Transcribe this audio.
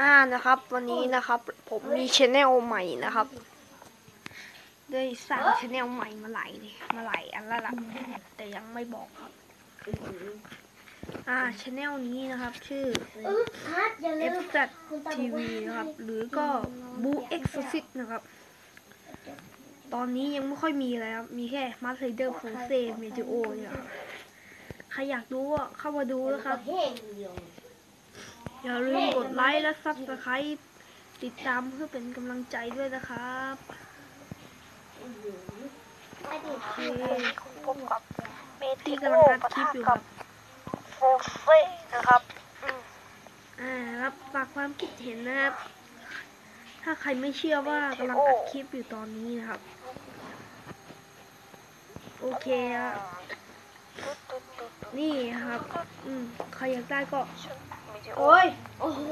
อ่านะครับ วันนี้นะครับ ผมมีชแนลใหม่นะครับได้สร้างชแนลใหม่มาหลายเลยมาหลายอันละละแต่ยังไม่บอกครับ อ่าชแนลนี้นะครับ ชื่อเออฮัทอย่าลืม FZ TV นะครับ หรือก็ Blue Exorcist นะครับ ตอนนี้ยังไม่ค่อยมีอะไรครับมีแค่ Mask Rider f o r c e Meteo เนี่ยครับใครอยากดูก็เข้ามาดูนะครับ อย่าลืมกดไลค์และซับสไครต์ติดตามเพื่อเป็นกำลังใจด้วยนะครับไปดิโอเคพบกับเมที่ทิกำลังอัดคลิปอยู่ครับโฟเฟ่นะครับอืมอ่าครับฝากความคิดเห็นนะครับ ถ้าใครไม่เชื่อว่ากำลังอัดคลิปอยู่ตอนนี้นะครับ โอเคครับตุ๊ดตุ๊ดตุ๊ดตุ๊ดนี่ครับ อืม ใครอยากได้ก็ชุดวิดี โอ้ยโอ้โห